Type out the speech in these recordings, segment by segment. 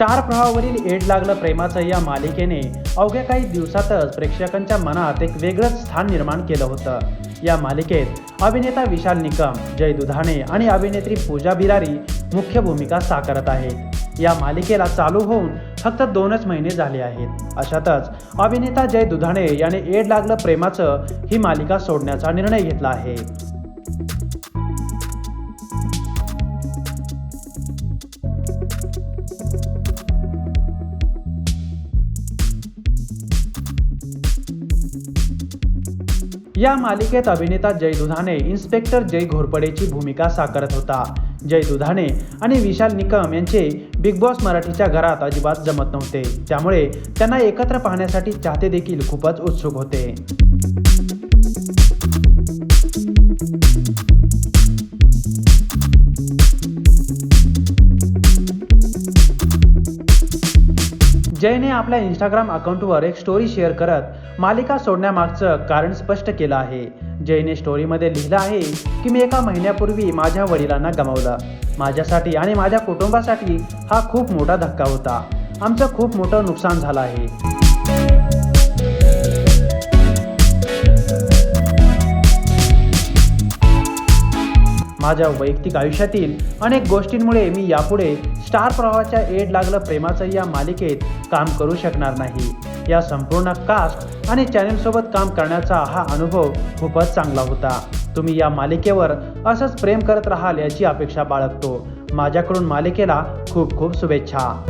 Star प्रवाहावरील add लागलं प्रेमाचं या मालिकेने अवघ्या काही दिवसातच प्रेक्षकांच्या मनात एक वेगळंच स्थान निर्माण केलं होतं. या मालिकेत अभिनेता विशाल निकम जय दुधाणे आणि अभिनेत्री पूजा बिरारी मुख्य भूमिका साकारत आहेत. या मालिकेला चालू होऊन फक्त दोनच महिने झाले आहेत. अशातच अभिनेता जय दुधाणे याने एड लागलं प्रेमाचं ही मालिका सोडण्याचा निर्णय घेतला आहे. या मालिकेत अभिनेता जय दुधाणे इन्स्पेक्टर जय घोरपडेची भूमिका साकारत होता. जय दुधाणे आणि विशाल निकम यांचे बिग बॉस मराठीच्या घरात अजिबात जमत नव्हते. त्यामुळे त्यांना एकत्र पाहण्यासाठी चाहते देखील खूपच उत्सुक होते. जयने आपल्या इंस्टाग्राम अकाउंटवर एक स्टोरी शेअर करत मालिका सोडण्यामागचं कारण स्पष्ट केलं आहे. जयने स्टोरीमध्ये लिहिलं आहे की मी एका महिन्यापूर्वी माझ्या वडिलांना गमावलं. माझ्यासाठी आणि माझ्या कुटुंबासाठी हा खूप मोठा धक्का होता. आमचं खूप मोठं नुकसान झालं आहे. माझ्या वैयक्तिक आयुष्यातील अनेक गोष्टींमुळे मी यापुढे स्टार प्रवाहाच्या एड लागलं प्रेमाचं या मालिकेत काम करू शकणार नाही. या संपूर्ण कास्ट आणि चॅनेलसोबत काम करण्याचा हा अनुभव खूपच चांगला होता. तुम्ही या मालिकेवर असंच प्रेम करत राहाल याची अपेक्षा बाळगतो. माझ्याकडून मालिकेला खूप खूप शुभेच्छा.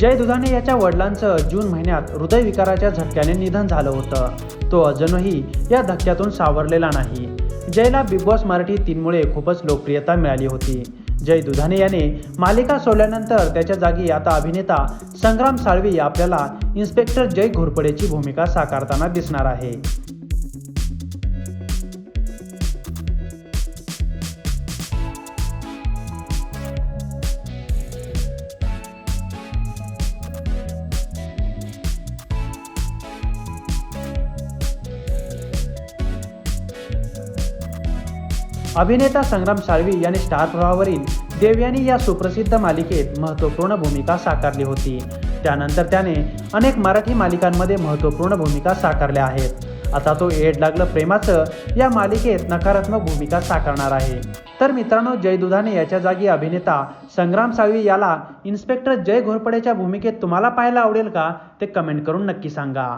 जय दुधाने याच्या वडिलांचं जून महिन्यात हृदयविकाराच्या झटक्याने निधन झालं होतं. तो अजूनही या धक्क्यातून सावरलेला नाही. जयला बिग बॉस मराठी तीनमुळे खूपच लोकप्रियता मिळाली होती. जय दुधाने याने मालिका सोडल्यानंतर त्याच्या जागी आता अभिनेता संग्राम साळवी आपल्याला इन्स्पेक्टर जय घोरपडेची भूमिका साकारताना दिसणार आहे. अभिनेता संग्राम साळवी यांनी स्टार प्रवावरील देवयानी या सुप्रसिद्ध मालिकेत महत्त्वपूर्ण भूमिका साकारली होती. त्यानंतर त्याने अनेक मराठी मालिकांमध्ये महत्त्वपूर्ण भूमिका साकारल्या आहेत. आता तो एड लागलं प्रेमाचं या मालिकेत नकारात्मक भूमिका साकारणार आहे. तर मित्रांनो जय दुधाने याच्या जागी अभिनेता संग्राम साळवी याला इन्स्पेक्टर जय घोरपडेच्या भूमिकेत तुम्हाला पाहायला आवडेल का? ते कमेंट करून नक्की सांगा.